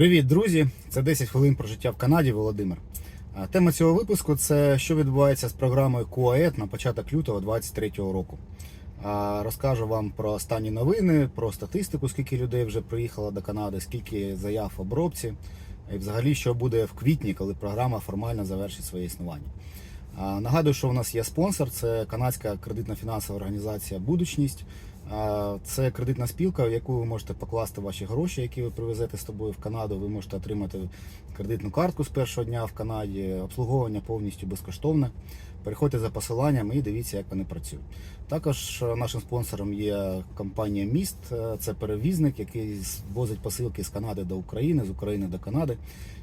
Привіт, друзі! Це 10 хвилин про життя в Канаді. Володимир. Тема цього випуску це що відбувається з програмою КУАЕТ на початок лютого 2023 року. Розкажу вам про останні новини, про статистику, скільки людей вже приїхало до Канади, скільки заяв в обробці, і взагалі що буде в квітні, коли програма формально завершить своє існування. Нагадую, що у нас є спонсор, це канадська кредитна фінансова організація Будучність. Це кредитна спілка, в яку ви можете покласти ваші гроші, які ви привезете з собою в Канаду. Ви можете отримати кредитну картку з першого дня в Канаді, обслуговування повністю безкоштовне. Переходьте за посиланням і дивіться, як вони працюють. Також нашим спонсором є компанія Міст. Е, Це перевізник, який возить посилки з Канади до України, з України до Канади.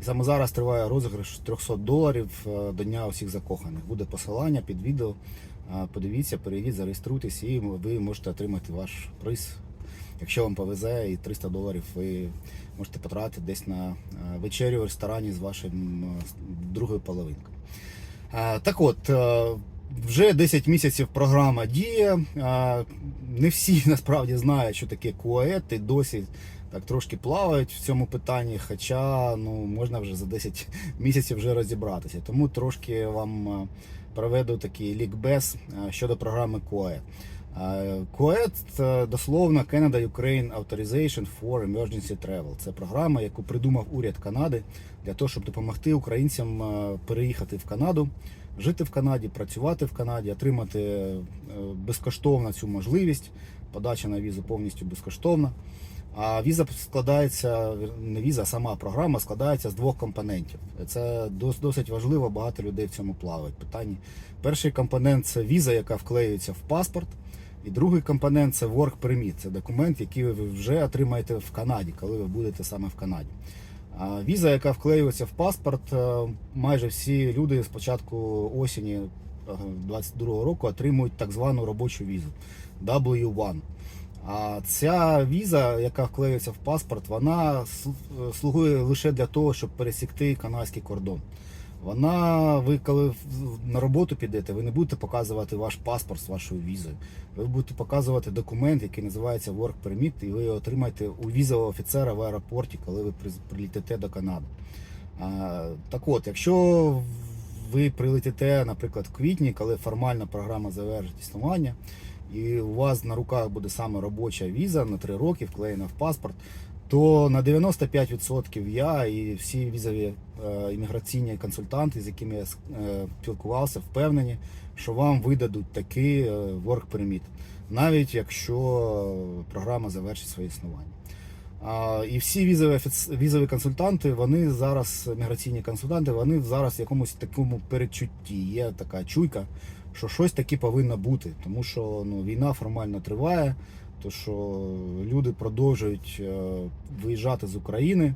І саме зараз триває розіграш 300 доларів е, до Дня усіх закоханих. Буде посилання під відео. Подивіться, перейдіть, зареєструйтесь, і ви можете отримати ваш приз. Якщо вам повезе, і 300 доларів ви можете потратити десь на вечерю в ресторані з вашим другою половинкою. Так от, вже 10 місяців програма діє. Не всі насправді знають, що таке КУАЕТ, і досі так трошки плавають в цьому питанні, хоча ну, можна вже за 10 місяців вже розібратися. Тому трошки вам проведу такий лікбез е, щодо програми КУАЕТ. Е, це дословно Canada Ukraine Authorization for Emergency Travel. Це програма, яку придумав уряд Канади для того, щоб допомогти українцям е, переїхати в Канаду, жити в Канаді, працювати в Канаді, отримати безкоштовно цю можливість. Подача на візу повністю безкоштовна. А віза складається, не віза, а сама програма складається з двох компонентів. Це досить важливо, багато людей в цьому плавають. Питання. Перший компонент це віза, яка вклеюється в паспорт. І другий компонент це work permit. Це документ, який ви вже отримаєте в Канаді, коли ви будете саме в Канаді. А віза, яка вклеюється в паспорт, е, майже всі люди з початку осені 22 року отримують так звану робочу візу W1. А ця віза, яка вклеюється в паспорт, вона слугує лише для того, щоб пересікти канадський кордон. Вона, ви коли на роботу підете, ви не будете показувати ваш паспорт з вашою візою. Ви будете показувати документ, який називається Work Permit, і ви його отримаєте у візового офіцера в аеропорті, коли ви прилітите до Канади. Так от, якщо ви прилетите, наприклад, в квітні, коли формальна програма завершить існування, і у вас на руках буде саме робоча віза на 3 роки, вклеєна в паспорт, то на 95% я і всі візові е, імміграційні консультанти, з якими я е, спілкувався, впевнені, що вам видадуть такий е, work permit, навіть якщо програма завершить своє існування. І всі візові, візові консультанти, вони зараз, міграційні консультанти, вони зараз в якомусь такому передчутті. Є така чуйка, що щось таке повинно бути, тому що ну, війна формально триває, то що люди продовжують е, виїжджати з України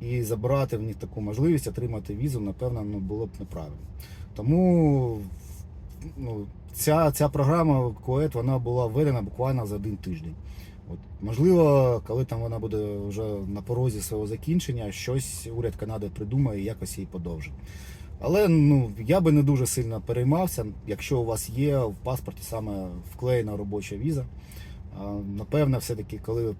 і забрати в них таку можливість отримати візу, напевно, ну, було б неправильно. Тому ну, ця, ця програма КОЕТ вона була введена буквально за один тиждень. От, можливо, коли там вона буде вже на порозі свого закінчення, щось уряд Канади придумає і якось її подовжить. Але ну, я би не дуже сильно переймався, якщо у вас є в паспорті саме вклеєна робоча віза. А, Напевно, все-таки, коли ви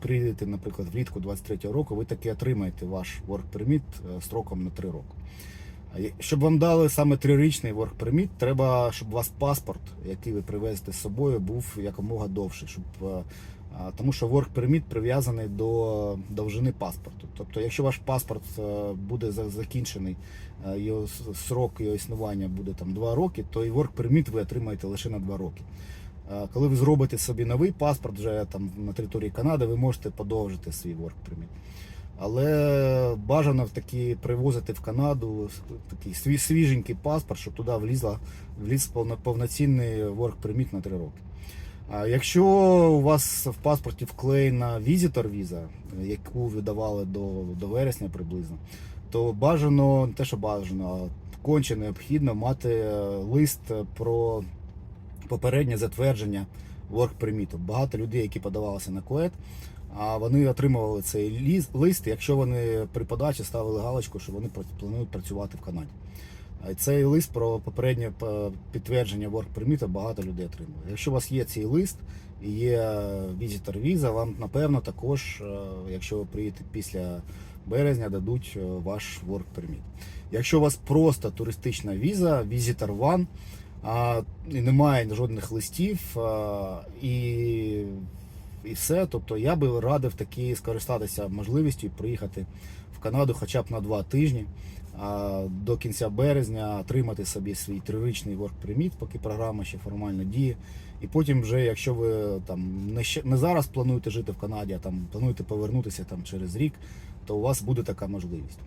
приїдете, наприклад, влітку 23-го року, ви таки отримаєте ваш work permit е, строком на 3 роки. Щоб вам дали саме трирічний work permit, треба, щоб у вас паспорт, який ви привезете з собою, був якомога довший. Щоб, е, тому що work permit прив'язаний до довжини паспорту. Тобто, якщо ваш паспорт е, буде закінчений, е, його срок його існування буде там 2 роки, то і work permit ви отримаєте лише на 2 роки. Е, Коли ви зробите собі новий паспорт вже там на території Канади, ви можете подовжити свій work permit. Але бажано такі привозити в Канаду такий сві- свіженький паспорт, щоб туди влізла, вліз повноцінний work permit на 3 роки. Якщо у вас в паспорті вклеєна візитор віза, яку видавали до, до вересня приблизно, то бажано, не те, що бажано, а конче необхідно мати е, лист про попереднє затвердження work permit. Багато людей, які подавалися на КОЕТ, а вони отримували цей лист, якщо вони при подачі ставили галочку, що вони планують працювати в Канаді. Цей лист про попереднє підтвердження work permit багато людей отримує. Якщо у вас є цей лист і є visitor віза, вам напевно також, е, якщо ви приїдете після березня, дадуть е, ваш work permit. Якщо у вас просто туристична віза, one, а, і немає жодних листів і, і все, тобто я би радив таки скористатися можливістю і приїхати в Канаду хоча б на два тижні до кінця березня, отримати собі свій трирічний work permit, поки програма ще формально діє. І потім, вже, якщо ви там не, ще, не зараз плануєте жити в Канаді, а там плануєте повернутися там через рік, то у вас буде така можливість.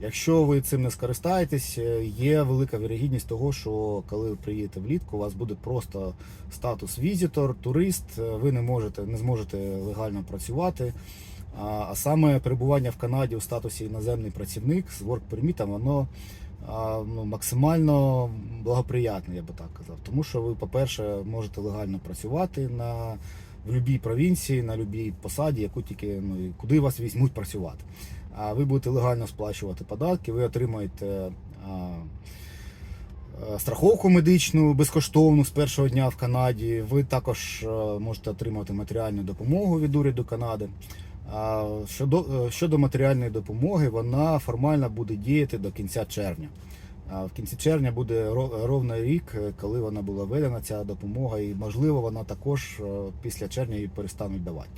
Якщо ви цим не скористаєтесь, е, є велика вірогідність того, що коли ви приїдете влітку, у вас буде просто статус візитор, турист, е, ви не можете не зможете легально працювати. А, саме перебування в Канаді у статусі іноземний працівник з work permit, воно ну, максимально благоприятне, я би так казав. Тому що ви, по-перше, можете легально працювати на в будь-якій провінції, на будь-якій посаді, яку тільки ну, куди вас візьмуть працювати. А ви будете легально сплачувати податки, ви отримаєте а, е, страховку медичну безкоштовну з першого дня в Канаді. Ви також е, можете отримати матеріальну допомогу від уряду Канади. Щодо, е, щодо матеріальної допомоги, вона формально буде діяти до кінця червня. В кінці червня буде ровно рік, е, коли вона була введена, ця допомога, і можливо вона також е, після червня її перестануть давати.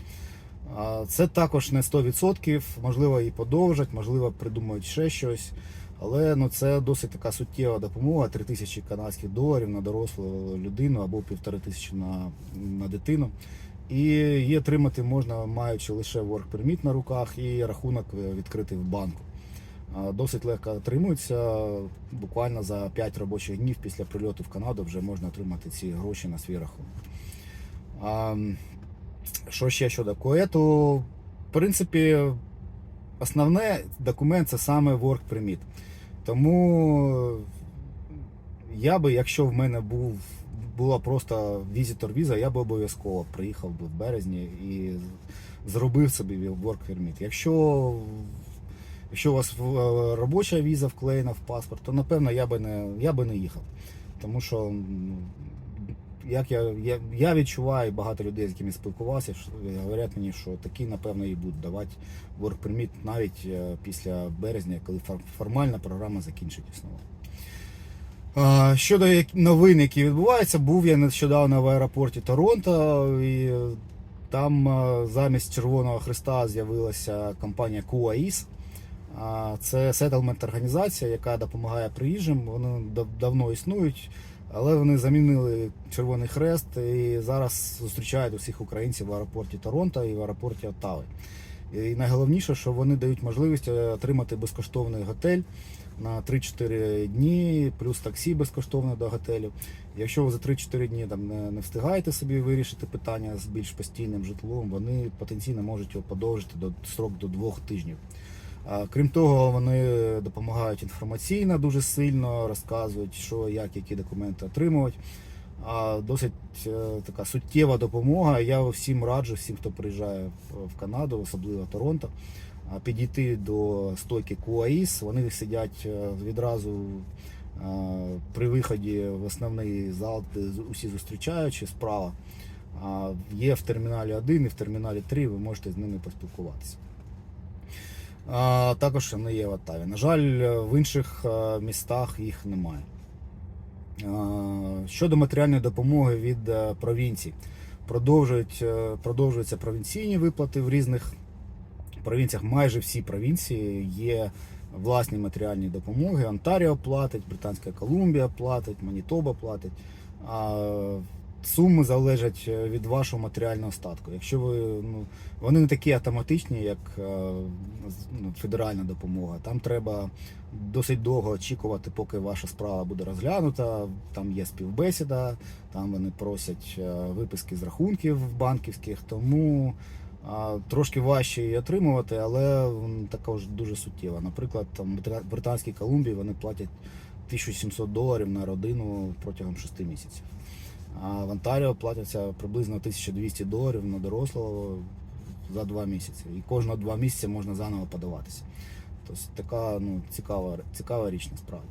Це також не 100%, можливо, і подовжать, можливо, придумають ще щось. Але ну, це досить така суттєва допомога 3 тисячі канадських доларів на дорослу людину або півтори тисячі на, на дитину. І її отримати можна, маючи лише work permit на руках і рахунок е, відкритий в банку. Досить легко отримується. Буквально за 5 робочих днів після прильоту в Канаду вже можна отримати ці гроші на свій рахунок. А, що ще щодо коету? В принципі, основне документ це саме work permit. Тому я би, якщо в мене був, була просто візитор віза, я би обов'язково приїхав би в березні і зробив собі work permit. Якщо, якщо у вас е, робоча віза вклеєна в паспорт, то напевно я би не, я би не їхав. Тому що як я, я, я відчуваю багато людей, з якими спілкувався, говорять мені, що такі, напевно, і будуть давати work permit навіть е, після березня, коли фор- формальна програма закінчить існувати. Щодо новин, які відбуваються, був я нещодавно в аеропорті Торонто, і там замість Червоного Христа з'явилася компанія Kuais. А, Це сеттлмент організація, яка допомагає приїжджим. Вони давно існують, але вони замінили Червоний Хрест і зараз зустрічають усіх українців в аеропорті Торонто і в аеропорті Оттави. І найголовніше, що вони дають можливість е, отримати безкоштовний готель на 3-4 дні, плюс таксі безкоштовне до готелю. Якщо ви за 3-4 дні там не, не встигаєте собі вирішити питання з більш постійним житлом, вони потенційно можуть його подовжити до строк до 2 тижнів. Крім того, вони допомагають інформаційно дуже сильно, розказують, що, як, які документи отримувати. Досить е, така суттєва допомога. Я всім раджу, всім, хто приїжджає в- Канаду, особливо Торонто, підійти до стойки Куаїс. Вони сидять е, відразу е, при виході в основний зал, де усі зустрічаючі справа. Є в терміналі 1 і в терміналі 3, ви можете з ними поспілкуватися. Також вони є в Оттаві. На жаль, в інших е, містах їх немає. Щодо матеріальної допомоги від провінцій, продовжуються провінційні виплати в різних провінціях. Майже всі провінції є власні матеріальні допомоги. Онтаріо платить, Британська Колумбія платить, Манітоба платить. А суми залежать е, від вашого матеріального статку. Якщо ви ну, вони не такі автоматичні, як е, ну, федеральна допомога. Там треба досить довго очікувати, поки ваша справа буде розглянута. Там є співбесіда, там вони просять е, виписки з рахунків банківських, тому трошки важче її отримувати, але м, також дуже суттєва. Наприклад, там в Британській Колумбії вони платять 1700 доларів на родину протягом 6 місяців. А в Онтаріо платяться приблизно 1200 доларів на дорослого за 2 місяці. І кожного 2 місяці можна заново подаватися. Тобто така ну, цікава, цікава річ насправді.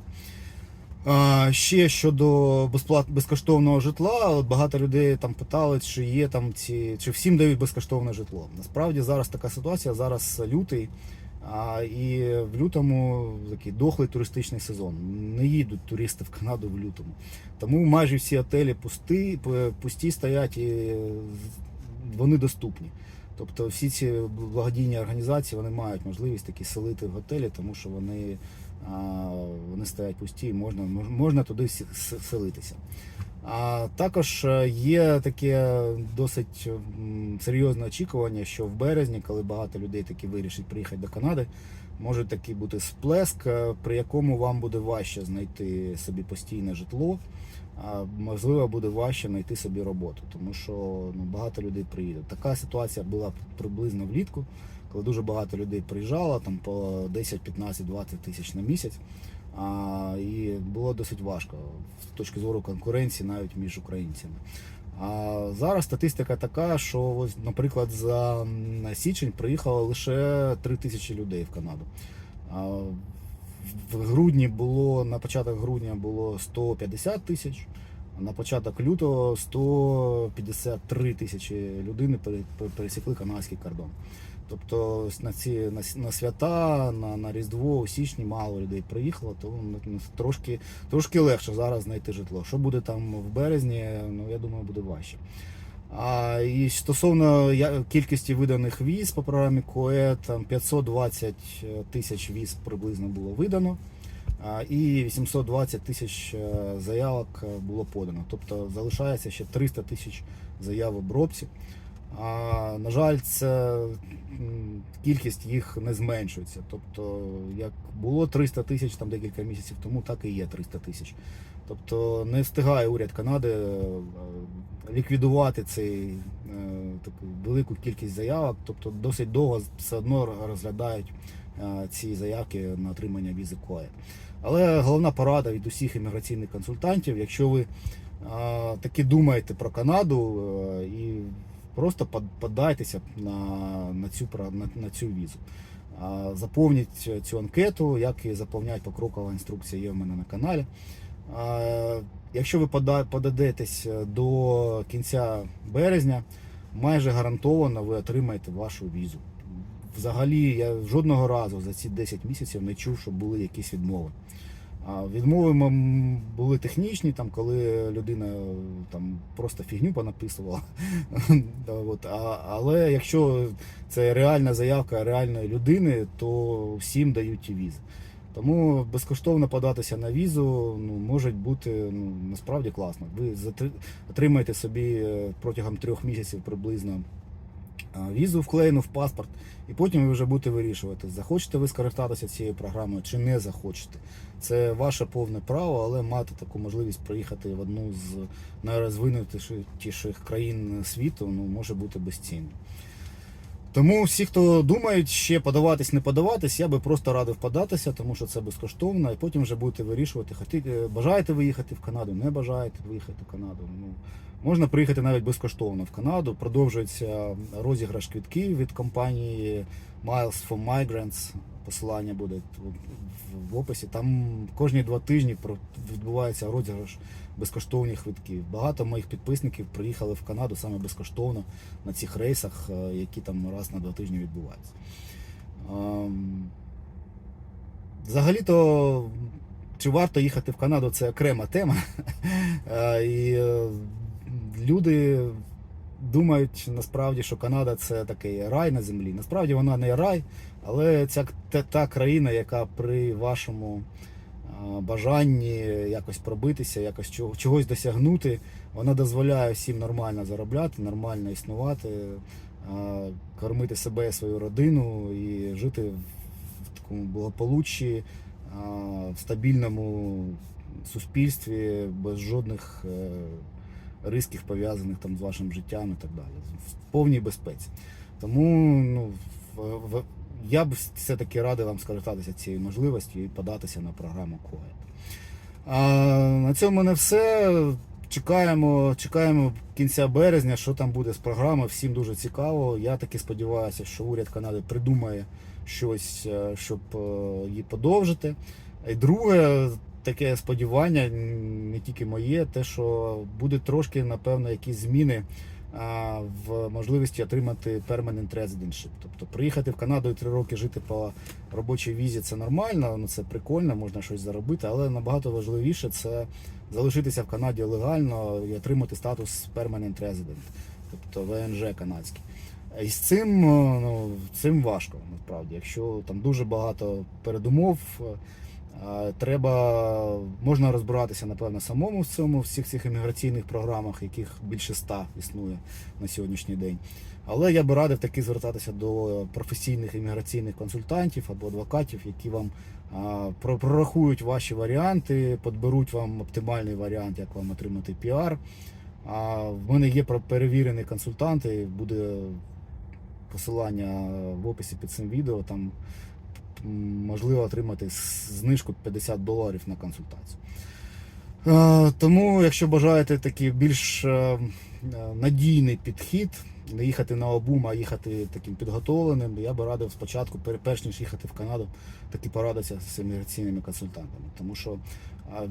Ще щодо безкоштовного житла, багато людей там питали, чи є там ці, чи всім дають безкоштовне житло. Насправді зараз така ситуація, зараз лютий, а, і в лютому такий дохлий туристичний сезон. Не їдуть туристи в Канаду в лютому. Тому майже всі готелі пусті, пусті стоять і вони доступні. Тобто всі ці благодійні організації вони мають можливість такі селити в готелі, тому що вони, вони стоять пусті можна, можна туди селитися. А також е, є таке досить серйозне очікування, що в березні, коли багато людей таки вирішить приїхати до Канади, може такий бути сплеск, е, при якому вам буде важче знайти собі постійне житло, а можливо буде важче знайти собі роботу, тому що ну, багато людей приїде. Така ситуація була приблизно влітку, коли дуже багато людей приїжджало, там по 10, 15, 20 тисяч на місяць. А, і було досить важко з точки зору конкуренції навіть між українцями. А зараз статистика така, що ось, наприклад, за січень приїхало лише 3 тисячі людей в Канаду. А в грудні було на початок грудня було 150 тисяч, на початок лютого 153 тисячі людини пере- пере- пересікли канадський кордон. Тобто на ці на, на свята, на, на Різдво у січні мало людей приїхало, то ну, ну, трошки, трошки легше зараз знайти житло. Що буде там в березні, ну я думаю, буде важче. А і стосовно кількості виданих віз по програмі КОЕ, там 520 тисяч віз приблизно було видано, а, і 820 тисяч е, заявок е, було подано. Тобто залишається ще 300 тисяч заяв обробці. А, на жаль, це кількість їх не зменшується. Тобто, як було 300 тисяч там декілька місяців тому, так і є 300 тисяч. Тобто не встигає уряд Канади е, ліквідувати цей е, таку велику кількість заявок. Тобто досить довго все одно розглядають е, ці заявки на отримання візи КОЕ. Але головна порада від усіх імміграційних консультантів, якщо ви таки думаєте про Канаду і просто подайтеся на, на, цю, на, на цю візу. Заповніть цю анкету, як і заповнять покрокова інструкція є в мене на каналі. Якщо ви пода- подадетесь до кінця березня, майже гарантовано ви отримаєте вашу візу. Взагалі, я жодного разу за ці 10 місяців не чув, що були якісь відмови. А відмови були технічні, там, коли людина там, просто фігню понаписувала. Але якщо це реальна заявка реальної людини, то всім дають візи. Тому безкоштовно податися на візу ну, може бути ну, насправді класно. Ви отримаєте собі е, протягом трьох місяців приблизно візу вклеєну в паспорт, і потім ви вже будете вирішувати, захочете ви скористатися цією програмою чи не захочете. Це ваше повне право, але мати таку можливість приїхати в одну з найрозвинутіших країн світу ну, може бути безцінно. Тому всі, хто думають ще подаватись, не подаватись, я би просто радив податися, тому що це безкоштовно, і потім вже будете вирішувати, хотіте, бажаєте виїхати в Канаду, не бажаєте виїхати в Канаду. Ну, можна приїхати навіть безкоштовно в Канаду. Продовжується розіграш квітків від компанії Miles for Migrants. Посилання буде в- описі. Там кожні два тижні відбувається розіграш безкоштовних квитків. Багато моїх підписників приїхали в Канаду саме безкоштовно на цих рейсах, е, які там раз на два тижні відбуваються. Ем, Взагалі-то, чи варто їхати в Канаду, це окрема тема. Е, І е, люди думають насправді, що Канада це такий рай на землі. Насправді вона не рай, але це та, та країна, яка при вашому бажанні якось пробитися, якось чого- чогось досягнути, вона дозволяє всім нормально заробляти, нормально існувати, кормити себе і свою родину і жити в такому благополуччі, в стабільному суспільстві, без жодних е, ризиків пов'язаних там з вашим життям і так далі. В повній безпеці. Тому ну, в- в- я б все-таки радий вам скористатися цією можливістю і податися на програму КОЕ. На цьому мене все. Чекаємо, чекаємо кінця березня, що там буде з програмою. Всім дуже цікаво. Я таки сподіваюся, що уряд Канади придумає щось, е, щоб е, її подовжити. І друге, таке сподівання, не тільки моє, те, що буде трошки, напевно, якісь зміни в можливості отримати permanent residentship. Тобто приїхати в Канаду і три роки жити по робочій візі це нормально, ну це прикольно, можна щось заробити, але набагато важливіше це залишитися в Канаді легально і отримати статус permanent resident, тобто ВНЖ канадський. І з цим, е, ну, цим важко насправді. Якщо там дуже багато передумов, е, треба можна розбиратися, напевно, самому в цьому, всіх цих імміграційних програмах, яких більше ста існує на сьогоднішній день. Але я би радив таки звертатися до професійних імміграційних консультантів або адвокатів, які вам прорахують ваші варіанти, подберуть вам оптимальний варіант, як вам отримати піар. А в мене є перевірені консультанти, буде посилання в описі під цим відео. Там можливо отримати знижку 50 доларів на консультацію. Е, Тому, якщо бажаєте такий більш е, е, надійний підхід, не їхати на обум, а їхати таким підготовленим, я би радив спочатку, перш ніж їхати в Канаду, таки порадитися з імміграційними консультантами. Тому що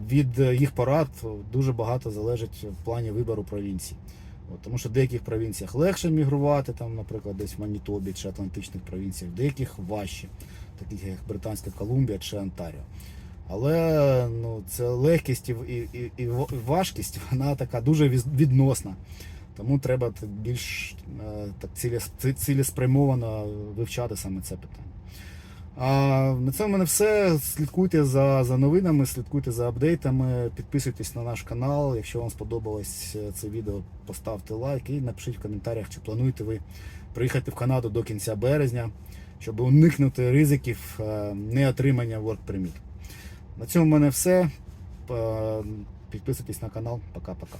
від їх порад дуже багато залежить в плані вибору провінцій. От, тому що в деяких провінціях легше мігрувати, там, наприклад, десь в Манітобі чи Атлантичних провінціях, в деяких важче, таких як Британська Колумбія чи Онтаріо. Але ну, це легкість і, і, і, важкість, вона така дуже відносна. Тому треба більш е, так цілеспрямовано вивчати саме це питання. А на цьому в мене все. Слідкуйте за, за новинами, слідкуйте за апдейтами, підписуйтесь на наш канал. Якщо вам сподобалось е, це відео, поставте лайк і напишіть в коментарях, чи плануєте ви приїхати в Канаду до кінця березня, щоб уникнути ризиків е, неотримання Work Permit. На цьому в мене все. Підписуйтесь на канал. Пока-пока.